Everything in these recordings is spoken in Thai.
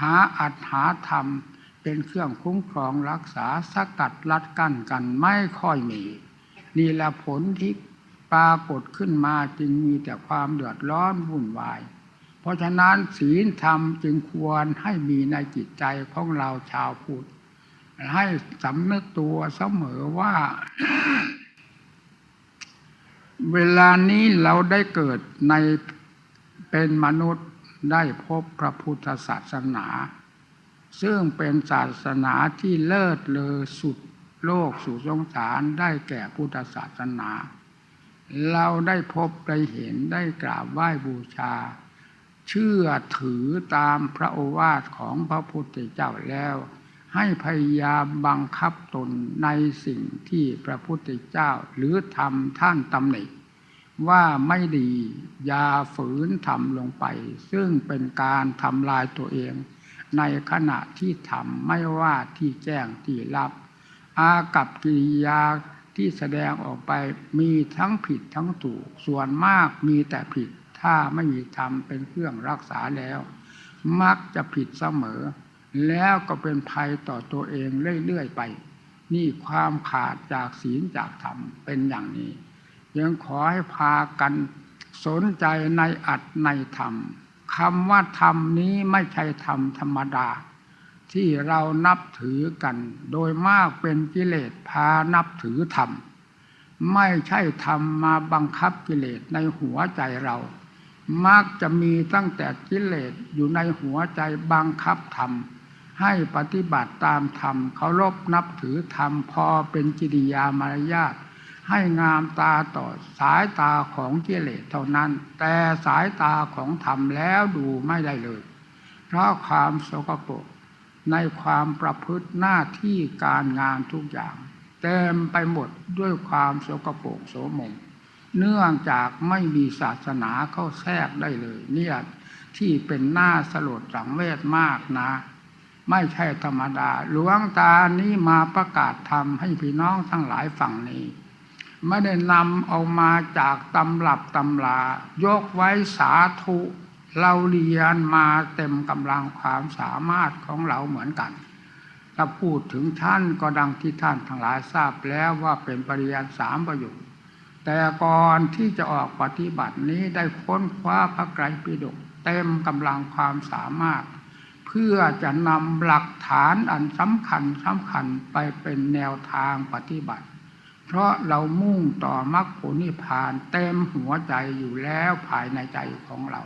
หาอัตหาธรรม เป็นเครื่องคุ้มครองรักษาสกัดลัดกั้นกันไม่ค่อยมีนี่แหละผลที่ปรากฏขึ้นมาจึงมีแต่ความเดือดร้อนวุ่นวาย เพราะฉะนั้นศีลธรรมจึงควรให้มีในจิตใจของเราชาวพุทธให้สำนึกตัวเสมอว่า เวลานี้เราได้เกิดในเป็นมนุษย์ ได้พบพระพุทธศาสนา ซึ่งเป็นศาสนาที่เลิศเลอสุดโลกสู่สงสารได้แก่พุทธศาสนา เราได้พบได้เห็นได้กราบไหว้บูชา เชื่อถือตามพระโอวาทของพระพุทธเจ้าแล้ว ให้พยายามบังคับตนในสิ่งที่พระพุทธเจ้าหรือทำท่านตำหนิ ว่าไม่ดี อย่าฝืนทำลงไป ซึ่งเป็นการทำลายตัวเอง ในขณะที่ทำไม่ว่าที่แจ้งที่รับ อากับกิริยาที่แสดงออกไปมีทั้งผิดทั้งถูก ส่วนมากมีแต่ผิด ถ้าไม่มีธรรมเป็นเครื่องรักษาแล้ว มักจะผิดเสมอ แล้วก็เป็นภัยต่อตัวเองเรื่อยๆไป นี่ความขาดจากศีลจากธรรมเป็นอย่างนี้ ยังขอให้พากันสนใจในอัดในธรรมคำว่าธรรมนี้ไม่ใช่ธรรมธรรมดา ที่เรานับถือกัน โดยมากเป็นกิเลสพานับถือธรรม ไม่ใช่ธรรมมาบังคับกิเลสในหัวใจเรา มักจะมีตั้งแต่กิเลสอยู่ในหัวใจบังคับธรรม ให้ปฏิบัติตามธรรมเคารพนับถือธรรมพอเป็นกิริยามารยาท ให้งามตาต่อสายตาของกิเลสเท่านั้น แต่สายตาของธรรมแล้วดูไม่ได้เลย เพราะความสกปรกในความประพฤติหน้าที่การงานทุกอย่าง เต็มไปหมดด้วยความสกปรกโสมม เนื่องจากไม่มีศาสนาเข้าแทรกได้เลย เนี่ยที่เป็นหน้าสลดสังเวชมากนะ ไม่ใช่ธรรมดา หลวงตานี้มาประกาศธรรมให้พี่น้องทั้งหลายฝั่งนี้ ไม่ได้นำเอามาจากตำรับตำลายกไว้สาธุเราเรียนมาเต็มกำลังความสามารถของเราเหมือนกันถ้าพูดถึงท่านก็ดังที่ท่านทั้งหลายทราบแล้วว่าเป็นปริญญาสามประโยคแต่ก่อนที่จะออกปฏิบัตินี้ได้ค้นคว้าพระไกรปิฎกเต็มกำลังความสามารถ เพื่อจะนำหลักฐานอันสำคัญสำคัญไปเป็นแนวทางปฏิบัติ เพราะเรามุ่งต่อมรรคผลนิพพานเต็มหัวใจอยู่แล้วภายในใจของเรา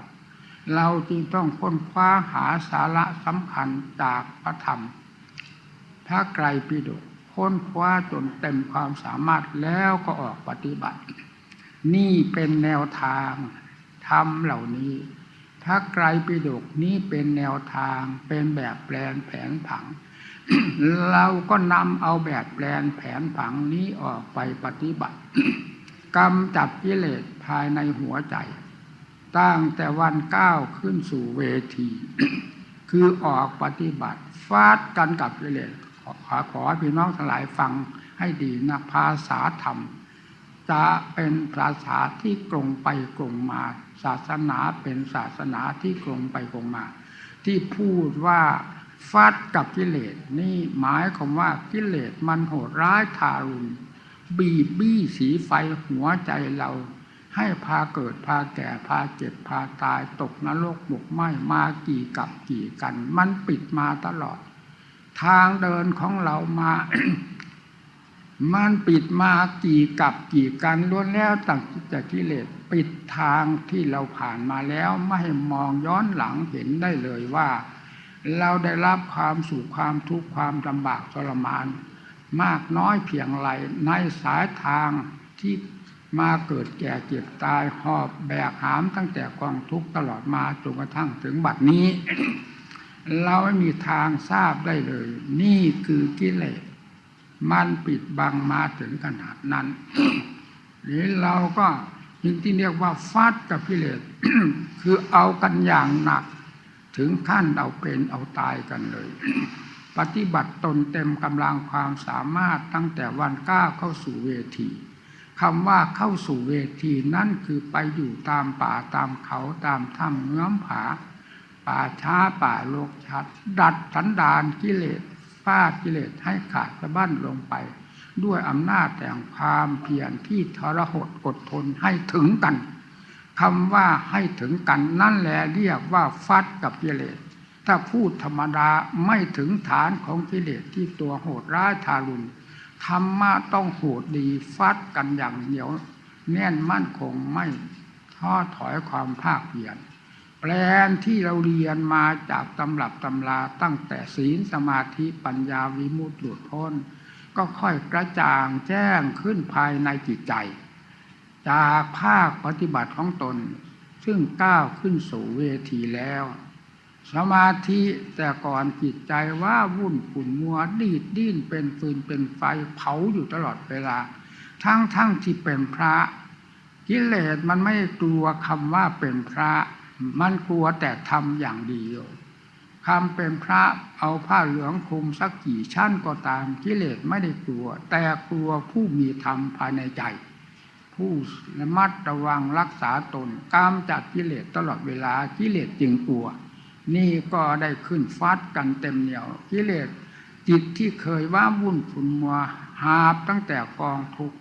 เราจึงต้องค้นคว้าหาสาระสำคัญจากพระธรรม พระไกรปิฎกค้นคว้าจนเต็มความสามารถแล้วก็ออกปฏิบัติ นี่เป็นแนวทางทำเหล่านี้พระไกรปิฎกนี้เป็นแนวทางเป็นแบบแปลนแผนผัง เราก็นำเอาแบบแปลนแผนผังนี้ออกไปปฏิบัติกำจัดกิเลสภายในหัวใจ ตั้งแต่วันก้าวขึ้นสู่เวที คือออกปฏิบัติฟาดกันกับกิเลสขอขอพี่น้องทั้งหลายฟังให้ดีนะภาษาธรรม จะเป็นภาษาที่กลงไปกลงมา ศาสนาเป็นศาสนาที่กลงไปกลงมา ที่พูดว่า ฟัดกับกิเลสนี่หมายความว่ากิเลสมันโหดร้ายทารุณบีบบี้สีไฟหัวใจเรา ให้พาเกิดพาแก่พาเจ็บพาตายตกนรกบกไหมมากี่กับกี่กัน มันปิดมาตลอด ทางเดินของเรามา มันปิดมากี่กับกี่กันล้วนแล้วตั้งจากกิเลสปิดทางที่เราผ่านมาแล้วไม่ให้มองย้อนหลังเห็นได้เลยว่า เราได้รับความสุขความทุกข์ความลำบากทรมาน มากน้อยเพียงไรในสายทางที่มาเกิดแก่เจ็บตายหอบแบกหามตั้งแต่กองทุกข์ตลอดมาจนกระทั่งถึงบัดนี้ เราไม่มีทางทราบได้เลย นี่คือกิเลสมันปิดบังมาถึงขนาดนั้น หรือเราก็ยิ่งที่เรียกว่าฟัดกับกิเลสคือเอากันอย่างหนัก ถึงขั้นเอาเป็นเอาตายกันเลย ปฏิบัติตนเต็มกำลังความสามารถตั้งแต่วันก้าวเข้าสู่เวทีคำว่าเข้าสู่เวทีนั่นคือไปอยู่ตามป่าตามเขาตามถ้ำเงื้อมผา ป่าช้าป่าโลกชัด ดัดสันดานกิเลสฟากิเลสให้ขาดสะบั้นลงไป ด้วยอำนาจแต่งความเพียรที่ทรหดอดทนให้ถึงกัน คำว่าให้ถึงกันนั่นแหละเรียกว่าฟัดกับกิเลส ถ้าพูดธรรมดาไม่ถึงฐานของกิเลสที่ตัวโหดร้ายทารุณธรรมะต้องโหดดีฟัดกันอย่างเหนียว แน่นมั่นคงไม่ท้อถอยความภาคเพียรแปลนที่เราเรียนมาจากตำรับตำราตั้งแต่ศีลสมาธิปัญญาวิมุตติหลุดพ้น ก็ค่อยกระจ่างแจ้งขึ้นภายในจิตใจ จากภาคปฏิบัติของตน ซึ่งก้าวขึ้นสู่เวทีแล้ว สมาธิแต่ก่อนจิตใจว่าวุ่นขุ่นมัวดีดดิ้นเป็นฟืนเป็นไฟเผาอยู่ตลอดเวลา ทั้งทั้งที่เป็นพระกิเลสมันไม่กลัวคำว่าเป็นพระ มันกลัวแต่ทำอย่างเดียวคำเป็นพระเอาผ้าเหลืองคลุมสักกี่ชั้นก็ตามกิเลสไม่ได้กลัว แต่กลัวผู้มีธรรมภายในใจ ผู้ระมัดระวังรักษาตนกามจากกิเลสตลอดเวลากิเลสจึงกลัว นี่ก็ได้ขึ้นฟัดกันเต็มเหนียวกิเลสจิตที่เคยว่าวุ่นขุนมัวหาบตั้งแต่กองทุก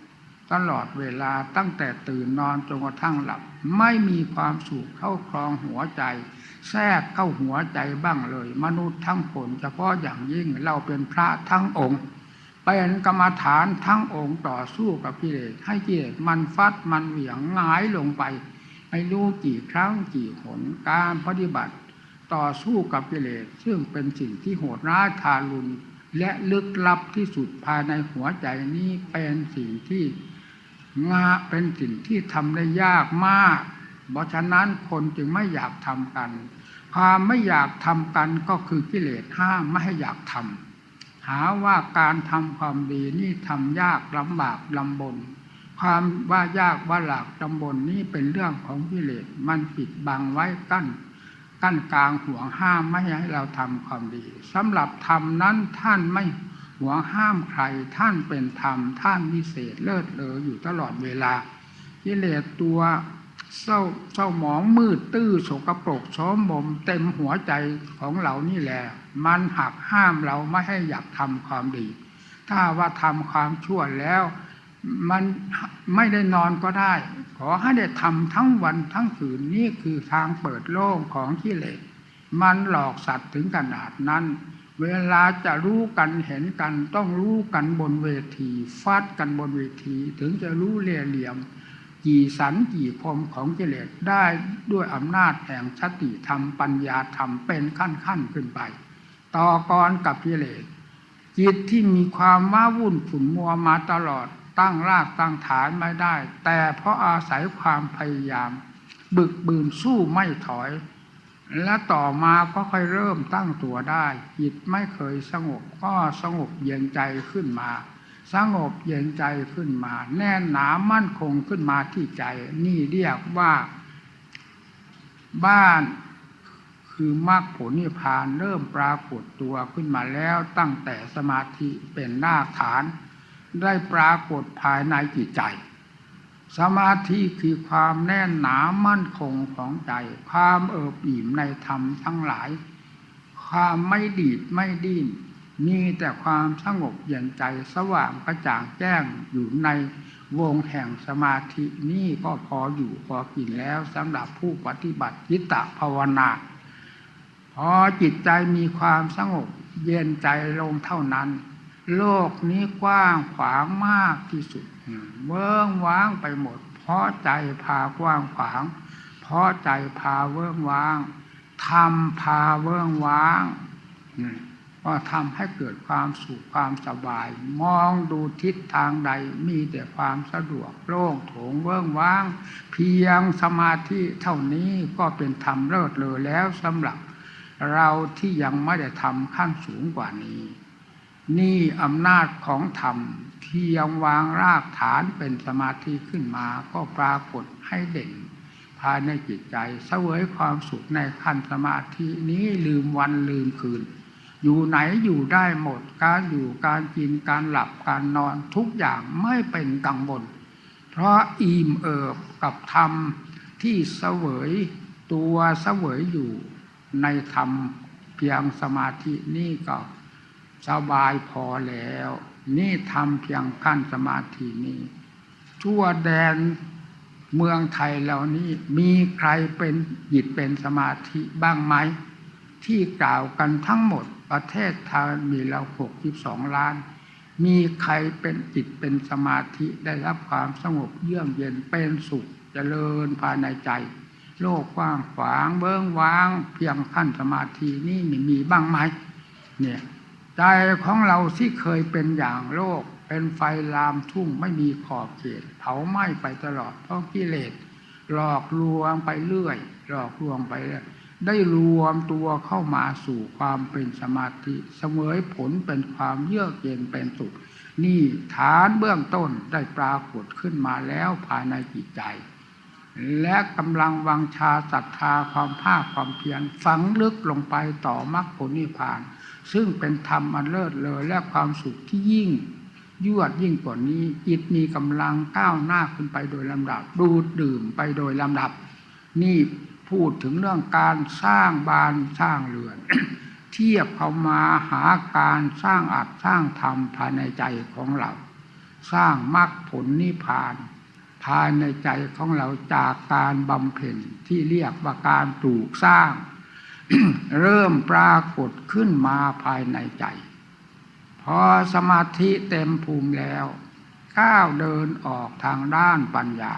ตลอดเวลาตั้งแต่ตื่นนอนจนกระทั่งหลับ ไม่มีความสุขเข้าครองหัวใจ แทรกเข้าหัวใจบ้างเลย มนุษย์ทั้งผลเฉพาะอย่างยิ่งเราเป็นพระทั้งองค์ เป็นกรรมฐานทั้งองค์ต่อสู้กับกิเลสให้กิเลสมันฟัดมันเหวี่ยงหงายลงไป ไม่รู้กี่ครั้งกี่หนการปฏิบัติ ต่อสู้กับกิเลสซึ่งเป็นสิ่งที่โหดร้ายทารุณและลึกลับที่สุดภายในหัวใจนี้เป็นสิ่งที่งาเป็นสิ่งที่ทำได้ยากมาก เพราะฉะนั้นคนจึงไม่อยากทำกัน ความไม่อยากทำกันก็คือกิเลสห้ามไม่ให้อยากทำาว่าการทำความดีนี่ทำยากลำบากลำบน ความว่ายากว่าหลักลำบนนี่เป็นเรื่องของกิเลสมันปิดบังไว้กั้น กั้นกลางห่วงห้ามไม่ให้เราทำความดีสำหรับธรรมนั้นท่านไม่ห่วงห้ามใครท่านเป็นธรรมท่านวิเศษเลิศเลออยู่ตลอดเวลากิเลสตัว เศร้าเศร้าหมองมืดตื้อโสกปรกโสมมเต็มหัวใจของเรานี่แหละมันหักห้ามเราไม่ให้อยากทำความดี ถ้าว่าทำความชั่วแล้ว มันไม่ได้นอนก็ได้ ขอให้ได้ทำทั้งวันทั้งคืนนี่คือทางเปิดโล่งของกิเลสมันหลอกสัตว์ถึงขนาดนั้น เวลาจะรู้กันเห็นกันต้องรู้กันบนเวทีฟาดกันบนเวที ถึงจะรู้เลี่ยเหลี่ยม กี่สันกี่พมของกิเลสได้ด้วยอำนาจแห่งสติธรรมปัญญาธรรมเป็นขั้นขั้นขึ้นไป ต่อกรกับกิเลสจิตที่มีความว้าวุ่นขุ่นมัวมาตลอดตั้งรากตั้งฐานไม่ได้ แต่เพราะอาศัยความพยายาม บึกบืนสู้ไม่ถอย และต่อมาก็ค่อยเริ่มตั้งตัวได้ จิตไม่เคยสงบก็สงบเย็นใจขึ้นมา สงบเย็นใจขึ้นมา แน่นหนามั่นคงขึ้นมาที่ใจ นี่เรียกว่า บ้านคือมรรคผลนิพพานเริ่มปรากฏตัวขึ้นมาแล้วตั้งแต่สมาธิเป็นหน้าฐาน ได้ปรากฏภายในจิตใจ สมาธิคือความแน่นหนามั่นคงของใจ ความเอิบอิ่มในธรรมทั้งหลาย ความไม่ดีดไม่ดิ้น มีแต่ความสงบเย็นใจสว่างกระจ่างแจ้งอยู่ในวงแห่งสมาธินี่ก็พออยู่พอกินแล้วสำหรับผู้ปฏิบัติจิตตภาวนาพอจิตใจมีความสงบเย็นใจลงเท่านั้น โลกนี้กว้างขวางมากที่สุดเวิ้งว้างไปหมด เพราะใจพากว้างขวาง เพราะใจพาเวิ้งว้างทำพาเวิ้งว้าง ก็ทำให้เกิดความสุขความสบาย มองดูทิศทางใดมีแต่ความสะดวกโล่งโถงเวิ้งว้าง เพียงสมาธิเท่านี้ก็เป็นธรรมเลิศเลยแล้วสำหรับ เราที่ยังไม่ได้ทำขั้นสูงกว่านี้ นี่อำนาจของธรรมที่ยังวางรากฐานเป็นสมาธิขึ้นมาก็ปรากฏให้เด่นภายในจิตใจเสวยความสุขในขั้นสมาธินี้ลืมวันลืมคืน อยู่ไหนอยู่ได้หมด การอยู่การกินการหลับการนอนทุกอย่างไม่เป็นกังวล เพราะอิ่มเอิบกับธรรมที่เสวยตัวเสวยอยู่ในธรรมเพียงสมาธินี่ก็สบายพอแล้ว นี่ทำเพียงขั้นสมาธินี้ทั่วแดนเมืองไทยเหล่านี้มีใครเป็นจิตเป็นสมาธิบ้างไหม ที่กล่าวกันทั้งหมด ประเทศไทยมีเราหกสิบสองล้าน มีใครเป็นจิตเป็นสมาธิได้รับความสงบเยือกเย็นเป็นสุขเจริญภายในใจ โลกกว้างขวางเบื้องว้าง เพียงขั้นสมาธินี่มีมีบ้างไหมเนี่ยใจของเราที่เคยเป็นอย่างโลก เป็นไฟลามทุ่งไม่มีขอบเขตเผาไหม้ไปตลอดเพราะกิเลสหลอกลวงไปเรื่อย หลอกลวงไปเรื่อย ได้รวมตัวเข้ามาสู่ความเป็นสมาธิเสมอผลเป็นความเยือกเย็นเป็นสุข นี่ฐานเบื้องต้นได้ปรากฏขึ้นมาแล้วภายในจิตใจ และกำลังวังชาศรัทธาความภาคความเพียรฝังลึกลงไปต่อมรรคผลนิพพาน ซึ่งเป็นธรรมอันเลิศเลยและความสุขที่ยิ่งยวดยิ่งกว่านี้จิตมีกำลังก้าวหน้าขึ้นไปโดยลำดับ ดูดดื่มไปโดยลำดับ นี่ พูดถึงเรื่องการสร้างบ้านสร้างเรือน เทียบเข้ามาหาการสร้างอัดสร้างธรรมภายในใจของเรา สร้างมรรคผลนิพพาน ภายในใจของเราจากการบำเพ็ญที่เรียกว่าการปลูกสร้าง เริ่มปรากฏขึ้นมาภายในใจ พอสมาธิเต็มภูมิแล้ว ก้าวเดินออกทางด้านปัญญา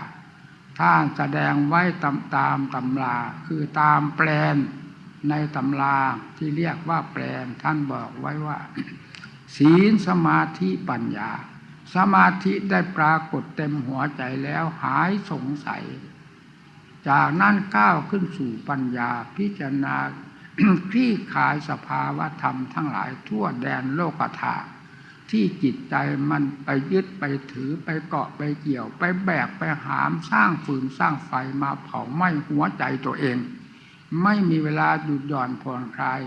ท่านแสดงไว้ตามตามตำราคือตามแปลนในตำราที่เรียกว่าแปลนท่านบอกไว้ว่า ศีลสมาธิปัญญา สมาธิได้ปรากฏเต็มหัวใจแล้วหายสงสัย จากนั้นก้าวขึ้นสู่ปัญญาพิจารณาคลี่คลายสภาวะธรรมทั้งหลายทั่วแดนโลกธาตุ ที่จิตใจมันไปยึดไปถือไปเกาะไปเกี่ยว ไปแบกไปหามสร้างฟืนสร้างไฟมาเผาไหม้หัวใจตัวเอง ไม่มีเวลาหยุดหย่อนผ่อนคลาย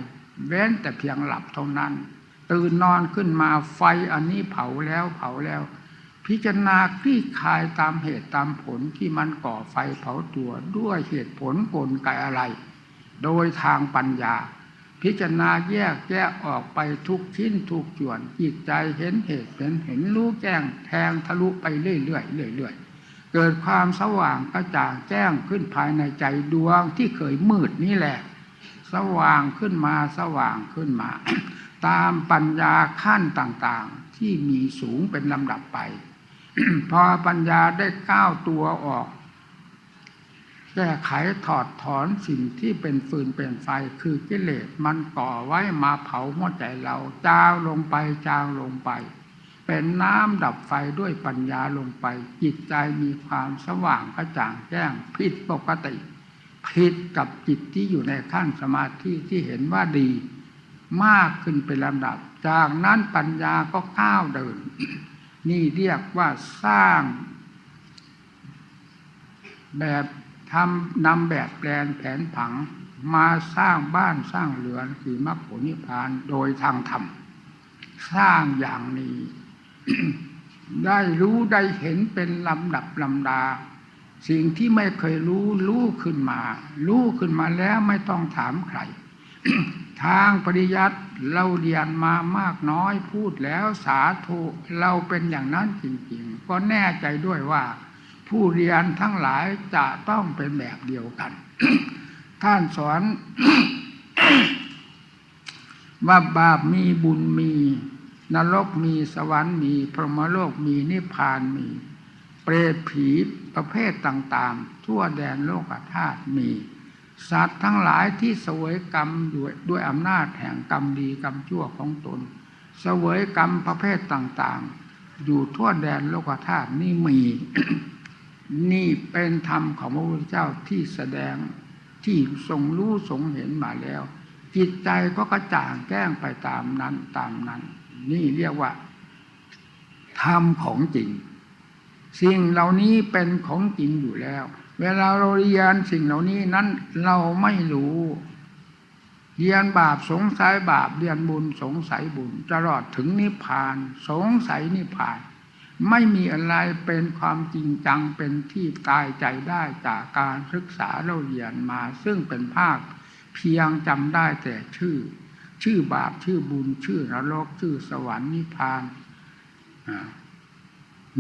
เว้นแต่เพียงหลับเท่านั้น ตื่นนอนขึ้นมาไฟอันนี้เผาแล้วเผาแล้ว พิจารณาคลี่คลายตามเหตุตามผลที่มันก่อไฟเผาตัวด้วยเหตุผลกลไกอะไร โดยทางปัญญา พิจารณาแยกแยกออกไปทุกชิ้นทุกส่วนจิตใจเห็นเหตุเห็นเห็นรู้แจ้งแทงทะลุไปเรื่อยๆเรื่อยๆเกิดความสว่างกระจ่างแจ้งขึ้นภายในใจดวงที่เคยมืดนี่แหละ สว่างขึ้นมาสว่างขึ้นมา ตามปัญญาขั้นต่างๆ ที่มีสูงเป็นลำดับไป พอปัญญาได้ก้าวตัวออก แก้ไขถอดถอนสิ่งที่เป็นฟืนเป็นไฟคือกิเลสมันก่อไว้มาเผาหัวใจเราจางลงไปจางลงไป เป็นน้ำดับไฟด้วยปัญญาลงไป จิตใจมีความสว่างกระจ่างแจ้งผิดปกติ ผิดกับจิตที่อยู่ในขั้นสมาธิที่เห็นว่าดี มากขึ้นเป็นลำดับ จากนั้นปัญญาก็ก้าวเดิน นี่เรียกว่าสร้างแบบ ทำนำแบบแปลนแผนผังมาสร้างบ้านสร้างเรือนคือมรรคผลนิพพานโดยทางธรรม สร้างอย่างนี้ ได้รู้ได้เห็นเป็นลำดับลำดา สิ่งที่ไม่เคยรู้รู้ขึ้นมา รู้ขึ้นมาแล้วไม่ต้องถามใคร ทางปริยัติเราเรียนมามากน้อยพูดแล้วสาธุเราเป็นอย่างนั้นจริง ๆ ก็แน่ใจด้วยว่า ผู้เรียนทั้งหลายจะต้องเป็นแบบเดียวกัน ท่านสอนว่าบาปมีบุญมี นรกมีสวรรค์มี พรหมโลกมีนิพพานมี เปรตผีประเภทต่างๆ ทั่วแดนโลกธาตุมี สัตว์ทั้งหลายที่เสวยกรรมด้วยด้วยอำนาจแห่งกรรมดีกรรมชั่วของตน เสวยกรรมประเภทต่างๆ อยู่ทั่วแดนโลกธาตุนี่มี นี่เป็นธรรมของพระพุทธเจ้าที่แสดงที่ทรงรู้ทรงเห็นมาแล้ว จิตใจก็กระจ่างแก้งไปตามนั้นตามนั้น นี่เรียกว่าธรรมของจริง สิ่งเหล่านี้เป็นของจริงอยู่แล้ว เวลาเราเรียนสิ่งเหล่านี้นั้นเราไม่รู้เรียนบาปสงสัยบาปเรียนบุญสงสัยบุญตลอดถึงนิพพาน สงสัยนิพพาน ไม่มีอะไรเป็นความจริงจังเป็นที่ตายใจได้จากการศึกษาเราเรียนมา ซึ่งเป็นภาคเพียงจำได้แต่ชื่อ ชื่อบาปชื่อบุญชื่อนรกชื่อสวรรค์นิพพาน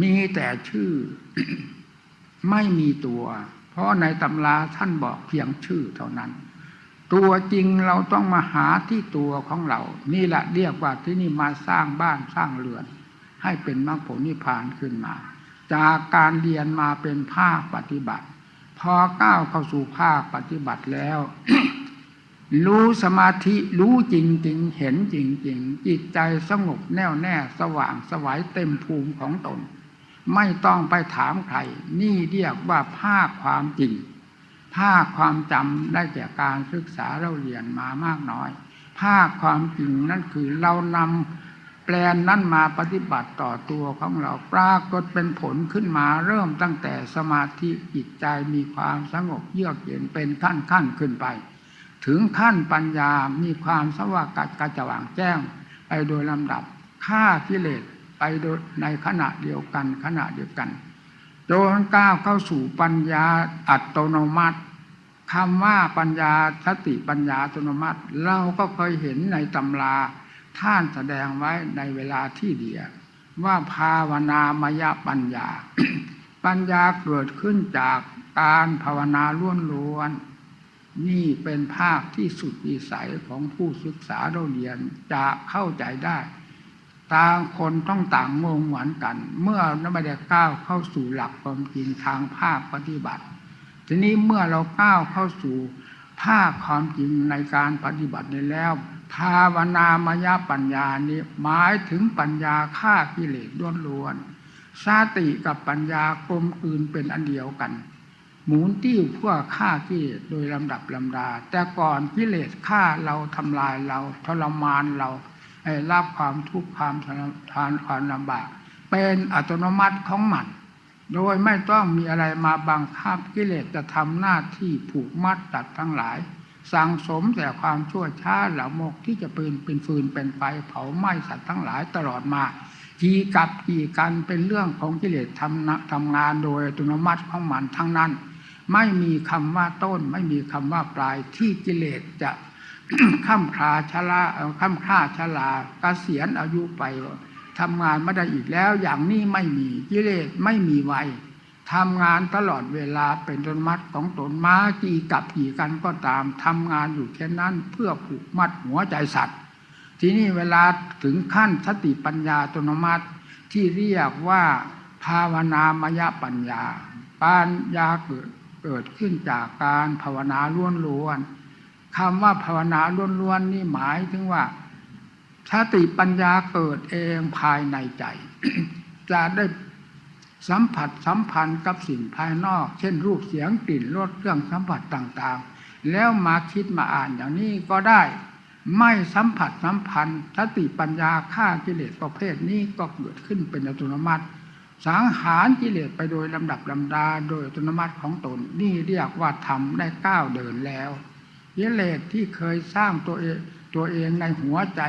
มีแต่ชื่อ ไม่มีตัว เพราะในตำราท่านบอกเพียงชื่อเท่านั้น ตัวจริงเราต้องมาหาที่ตัวของเรา นี่แหละเรียกว่าที่นี่มาสร้างบ้านสร้างเรือน ให้เป็นมรรคผลนิพพานขึ้นมา จากการเรียนมาเป็นภาคปฏิบัติ พอก้าวเข้าสู่ภาคปฏิบัติแล้ว รู้สมาธิรู้จริงจริงเห็นจริงจริงจิตใจสงบแน่วแน่สว่างสวัยเต็มภูมิของตน ไม่ต้องไปถามใคร นี่เรียกว่าภาคความจริงภาคความจำได้จากการศึกษาเราเรียนมามากน้อย ภาคความจริงนั่นคือเรานำ แปลนนั้นมาปฏิบัติต่อตัวของเราปรากฏเป็นผลขึ้นมาเริ่มตั้งแต่สมาธิจิตใจมีความสงบเยือกเย็นเป็นขั้นขั้นขึ้นไป ถึงขั้นปัญญามีความสว่างกระจ่างแจ้ง ไปโดยลำดับฆ่ากิเลสไปโดยในขณะเดียวกันขณะเดียวกันจนก้าวเข้าสู่ปัญญาอัตโนมัติคำว่าปัญญาสติปัญญาอัตโนมัติ เราก็เคยเห็นในตำรา ท่านแสดงไว้ในเวลาที่เดียวว่าภาวนามยปัญญา ปัญญาเกิดขึ้นจากการภาวนาล้วนล้วนนี่เป็นภาคที่สุดวิสัยของผู้ศึกษาเราเรียนจะเข้าใจได้ ต่างคนต้องต่างงงเหมือนกัน เมื่อเราไม่ได้ก้าวเข้าสู่หลักความจริงทางภาคปฏิบัติ ทีนี้เมื่อเราก้าวเข้าสู่ภาคความจริงในการปฏิบัตินี้แล้ว ภาวนามยปัญญานี้หมายถึงปัญญาฆ่ากิเลสล้วนๆสติกับปัญญากลมกลืนเป็นอันเดียวกัน หมุนติ้วเพื่อฆ่ากิเลสโดยลำดับลำดา แต่ก่อนกิเลสฆ่าเราทำลายเราทรมานเราให้รับความทุกข์ความทานความลำบาก เป็นอัตโนมัติของมันโดยไม่ต้องมีอะไรมาบังคับกิเลสจะทำหน้าที่ผูกมัดตัดทั้งหลาย สั่งสมแต่ความชั่วช้าหละมกที่จะปืนเป็นฟืนเป็นไฟเผาไหม้สัตว์ทั้งหลายตลอดมาจีกับจีกันเป็นเรื่องของกิเลสทำทำงานโดยอัตโนมัติของมันทั้งนั้น ไม่มีคำว่าต้น ไม่มีคำว่าปลายที่กิเลสจะข้ามคาชลาข้ามค่าชลากเกษียณอายุไปทำงานไม่ได้อีกแล้ว อย่างนี้ไม่มีกิเลสไม่มีไว ทำงานตลอดเวลาเป็นต้นมัดของตนม้ากี่กับกี่กันก็ตามทำงานอยู่แค่นั้นเพื่อผูกมัดหัวใจสัตว์ ทีนี้เวลาถึงขั้นสติปัญญาตนมัติที่เรียกว่าภาวนามยปัญญา ปัญญาเกิดเกิดขึ้นจากการภาวนาล้วนล้วนคำว่าภาวนาล้วนๆนี่หมายถึงว่าสติปัญญาเกิดเองภายในใจ จะได้ สัมผัสสัมพันธ์กับสิ่งภายนอก เช่นรูปเสียงกลิ่นรสเครื่องสัมผัสต่างๆ แล้วมาคิดมาอ่านอย่างนี้ก็ได้ ไม่สัมผัสสัมพันธ์สติปัญญาฆ่ากิเลสประเภทนี้ก็เกิดขึ้นเป็นอัตโนมัติ สังหารกิเลสไปโดยลำดับลำดาโดยอัตโนมัติของตนนี่เรียกว่าทำได้ก้าวเดินแล้วกิเลสที่เคยสร้างตัวเองตัวเองในหัวใจ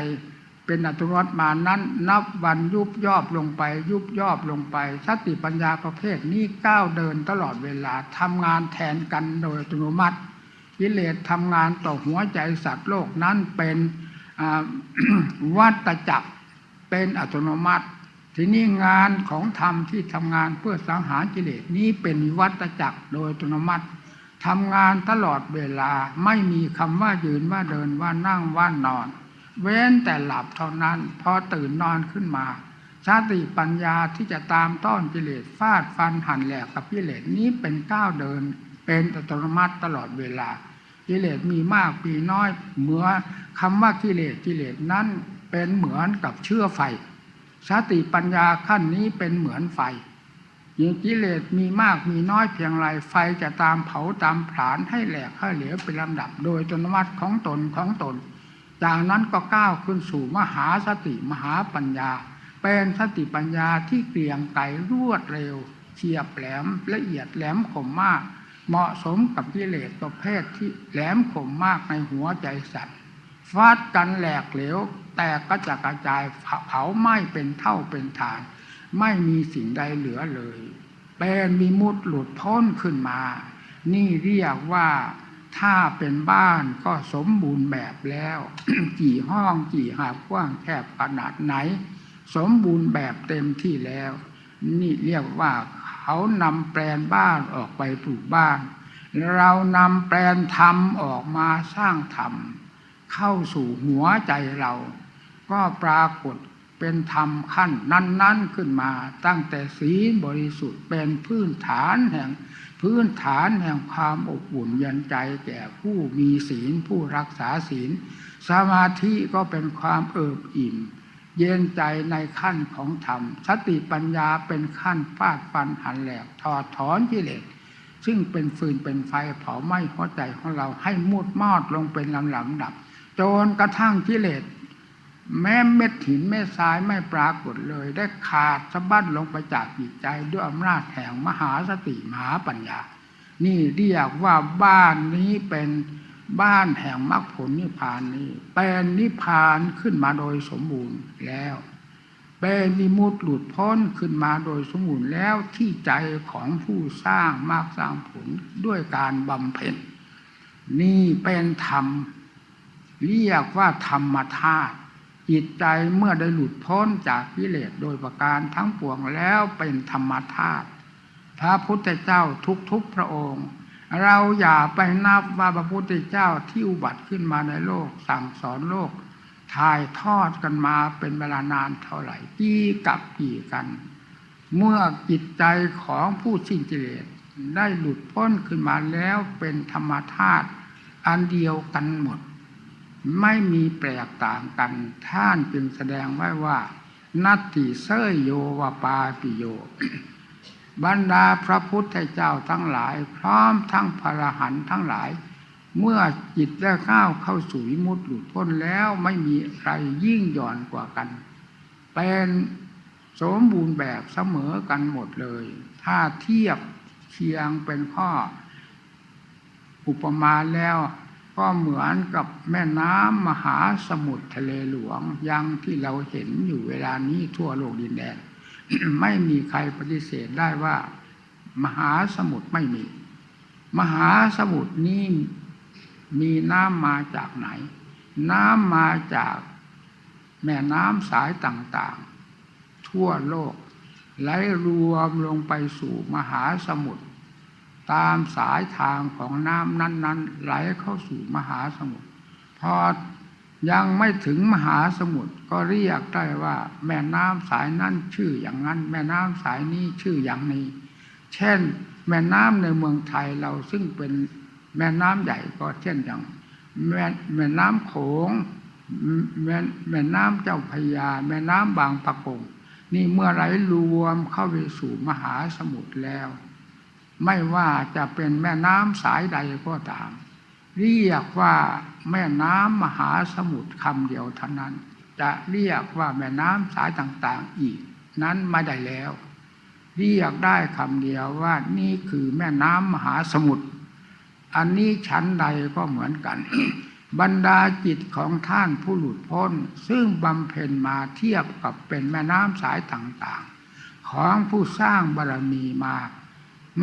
เป็นอัตโนมัติมานั้น นับวันยุบยอบลงไป ยุบยอบลงไปสติปัญญาประเภทนี้ก้าวเดินตลอดเวลาทำงานแทนกันโดยอัตโนมัติกิเลสทำงานต่อหัวใจสัตว์โลกนั้นเป็นวัตจักรเป็นอัตโนมัติ ทีนี้งานของธรรมที่ทำงานเพื่อสังหารกิเลสนี้เป็นวัตจักรโดยอัตโนมัติทำงานตลอดเวลาไม่มีคำว่ายืนว่าเดินว่านั่งว่านอน เว้นแต่หลับเท่านั้น พอตื่นนอนขึ้นมาชาติปัญญาที่จะตามต้อนกิเลสฟาดฟันหั่นแหลกกับกิเลสนี้เป็นก้าวเดิน เป็นอัตโนมัติตลอดเวลา กิเลสมีมากปีน้อย เหมือนคำว่ากิเลสกิเลสนั้นเป็นเหมือนกับเชื่อไฟสติปัญญาขั้นนี้เป็นเหมือนไฟยิ่งกิเลสมีมากมีน้อยเพียงไรไฟจะตามเผาตามผลาญให้แหลกให้เหลวเป็นลำดับ โดยจนวัดของตนของตน จากนั้นก็ก้าวขึ้นสู่มหาสติมหาปัญญา เป็นสติปัญญาที่เกลี่ยงไกรวดเร็วเฉียบแหลมละเอียดแหลมคมมาก เหมาะสมกับกิเลสประเภทที่แหลมคมมากในหัวใจสัตว์ฟาดกันแหลกเหลวแต่ก็จะกระจายเผาไหม้เป็นเท่าเป็นฐาน ไม่มีสิ่งใดเหลือเลย เป็นมีมุดหลุดพ้นขึ้นมา นี่เรียกว่า ถ้าเป็นบ้านก็สมบูรณ์แบบแล้ว กี่ห้องกี่หาบกว้างแคบขนาดไหน สมบูรณ์แบบเต็มที่แล้ว นี่เรียกว่าเขานำแปลนบ้านออกไปปลูกบ้าน เรานำแปลนธรรมออกมาสร้างธรรมเข้าสู่หัวใจเรา ก็ปรากฏเป็นธรรมขั้นนั้น ๆขึ้นมา ตั้งแต่ศีลบริสุทธิ์เป็นพื้นฐานแห่ง พื้นฐานแห่งความอบอุ่นเย็นใจแก่ผู้มีศีลผู้รักษาศีล สมาธิก็เป็นความเอิบอิ่ม เย็นใจในขั้นของธรรม สติปัญญาเป็นขั้นฟาดฟันหันแหลกถอดถอนกิเลสซึ่งเป็นฟืนเป็นไฟเผาไหม้หัวใจของเราให้มุดมอดลงเป็นลำลำดับจนกระทั่งกิเลส แม้เม็ดหินเม็ดทรายไม่ปรากฏเลย ได้ขาดสะบั้นลงไปจากจิตใจด้วยอำนาจแห่งมหาสติมหาปัญญา นี่เรียกว่าบ้านนี้เป็นบ้านแห่งมรรคผลนิพพานนี้เป็นนิพพานขึ้นมาโดยสมบูรณ์แล้วเป็นนิมุตหลุดพ้นขึ้นมาโดยสมบูรณ์แล้วที่ใจของผู้สร้างมากสร้างผลด้วยการบำเพ็ญนี่เป็นธรรม เรียกว่าธรรมธาตุ จิตใจเมื่อได้หลุดพ้นจากกิเลสโดยประการทั้งปวงแล้วเป็นธรรมธาตุพระพุทธเจ้าทุกๆพระองค์ เราอย่าไปนับว่าพระพุทธเจ้าที่อุบัติขึ้นมาในโลก สั่งสอนโลกถ่ายทอดกันมาเป็นเวลานานเท่าไหร่กี่กับกี่กัน เมื่อจิตใจของผู้สิ้นกิเลสได้หลุดพ้นขึ้นมาแล้วเป็นธรรมธาตุอันเดียวกันหมด ไม่มีแปลกต่างกัน ท่านจึงแสดงไว้ว่า นัตติเสยโยวปาปิโย บรรดาพระพุทธเจ้าทั้งหลาย พร้อมทั้งพระหันทั้งหลาย เมื่อจิตได้ข้าวเข้าสู่มุตหลุดพ้นแล้วไม่มีใครยิ่งหย่อนกว่ากัน เป็นสมบูรณ์แบบเสมอกันหมดเลย ถ้าเทียบเคียงเป็นข้อ อุปมาแล้ว ก็เหมือนกับแม่น้ำมหาสมุทรทะเลหลวงยังที่เราเห็นอยู่เวลานี้ทั่วโลกดินแดน ไม่มีใครปฏิเสธได้ว่า มหาสมุทรไม่มี มหาสมุทรนี้มีน้ำมาจากไหน น้ำมาจากแม่น้ำสายต่างๆ ทั่วโลกไหลรวมลงไปสู่มหาสมุทร ตามสายทางของน้ำนั้น ๆ ไหลเข้าสู่มหาสมุทรพอยังไม่ถึงมหาสมุทรก็เรียกได้ว่า แม่น้ำสายนั้นชื่ออย่างนั้น แม่น้ำสายนี้ชื่ออย่างนี้ เช่น แม่น้ำในเมืองไทยเราซึ่งเป็นแม่น้ำใหญ่ก็เช่นอย่างแม่แม่น้ำโขงแม่แม่น้ำเจ้าพยา แม่น้ำบางปะกงนี่เมื่อไหลรวมเข้าไปสู่มหาสมุทรแล้ว ไม่ว่าจะเป็นแม่น้ำสายใดก็ตาม เรียกว่าแม่น้ำมหาสมุทรคำเดียวเท่านั้น จะเรียกว่าแม่น้ำสายต่างๆอีก นั้นไม่ได้แล้ว เรียกได้คำเดียวว่านี่คือแม่น้ำมหาสมุทรอันนี้ชั้นใดก็เหมือนกัน บรรดาจิตของท่านผู้หลุดพ้น ซึ่งบำเพ็ญมาเทียบกับเป็นแม่น้ำสายต่างๆ ของผู้สร้างบารรมีมา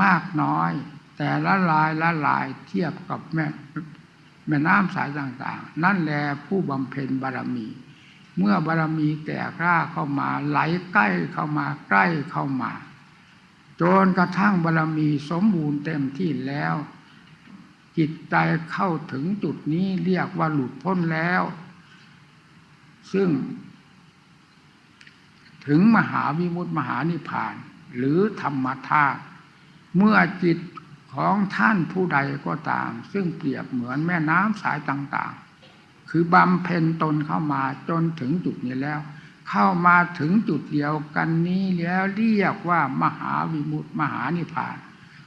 มากน้อย แต่ละลายละลายเทียบกับแม่แม่น้ำสายต่างๆ นั่นแหละผู้บำเพ็ญบารมี เมื่อบารมีแก่กล้าเข้ามาไหลใกล้เข้ามาใกล้เข้ามา จนกระทั่งบารมีสมบูรณ์เต็มที่แล้ว จิตใจเข้าถึงจุดนี้เรียกว่าหลุดพ้นแล้ว ซึ่ง ถึงมหาวิมุตติมหานิพพาน หรือธรรมธาตุ เมื่อจิตของท่านผู้ใดก็ตาม ซึ่งเปรียบเหมือนแม่น้ำสายต่างๆ คือบำเพ็ญตนเข้ามาจนถึงจุดนี้แล้ว เข้ามาถึงจุดเดียวกันนี้แล้วเรียกว่ามหาวิมุตติมหานิพพาน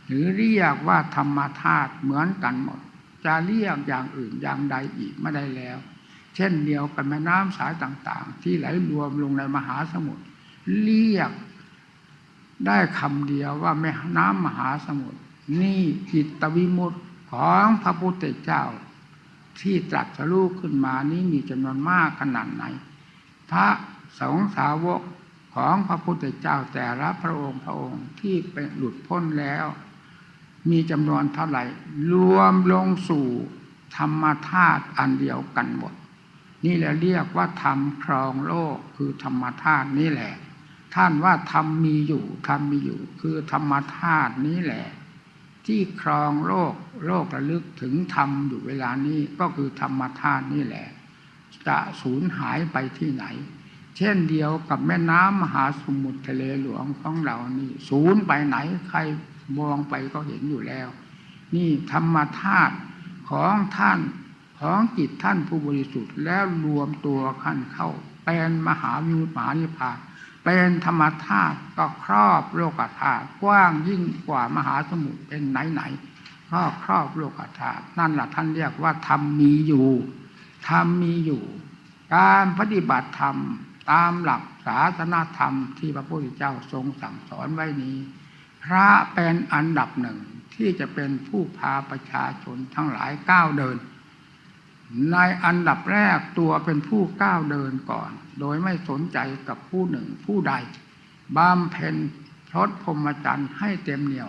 หรือเรียกว่าธรรมธาตุเหมือนกันหมด จะเรียกอย่างอื่นอย่างใดอีกไม่ได้แล้ว เช่นเดียวกันแม่น้ำสายต่างๆ ที่ไหลรวมลงในมหาสมุทรเรียก ได้คำเดียวว่าแม่น้ำมหาสมุทรนี่จิตวิมุตติของพระพุทธเจ้า ที่ตรัสรู้ขึ้นมานี้มีจำนวนมากขนาดไหน พระสงฆ์สาวกของพระพุทธเจ้าแต่ละพระองค์พระองค์ที่เป็นหลุดพ้นแล้ว มีจำนวนเท่าไหร่ รวมลงสู่ธรรมธาตุอันเดียวกันหมด นี่แหละเรียกว่าธรรมครองโลกคือธรรมธาตุนี่แหละ ท่านว่าธรรมมีอยู่ธรรมมีอยู่ คือธรรมธาตุนี้แหละ ที่ครองโลกโลกระลึกถึงธรรมอยู่เวลานี้ก็คือธรรมธาตุนี่แหละ จะสูญหายไปที่ไหน เช่นเดียวกับแม่น้ำมหาสมุทรทะเลหลวงของเรานี่สูญไปไหนใครมองไปก็เห็นอยู่แล้ว นี่ธรรมธาตุของท่านของจิตท่านผู้บริสุทธิ์แล้วรวมตัวขั้นเข้าเป็นมหาวิมุตติมหานิพพาน เป็นธรรมธาตุก็ครอบโลกธาตุกว้างยิ่งกว่ามหาสมุทรเป็นไหนไหนๆก็ครอบโลกธาตุนั่นแหละท่านเรียกว่าธรรมมีอยู่ธรรมมีอยู่ การปฏิบัติธรรมตามหลักศาสนาธรรมที่พระพุทธเจ้าทรงสั่งสอนไว้นี้ พระเป็นอันดับหนึ่งที่จะเป็นผู้พาประชาชนทั้งหลายก้าวเดิน ในอันดับแรกตัวเป็นผู้ก้าวเดินก่อน โดยไม่สนใจกับผู้หนึ่งผู้ใดบำเพ็ญพรตพรหมจรรย์ให้เต็มเหนี่ยว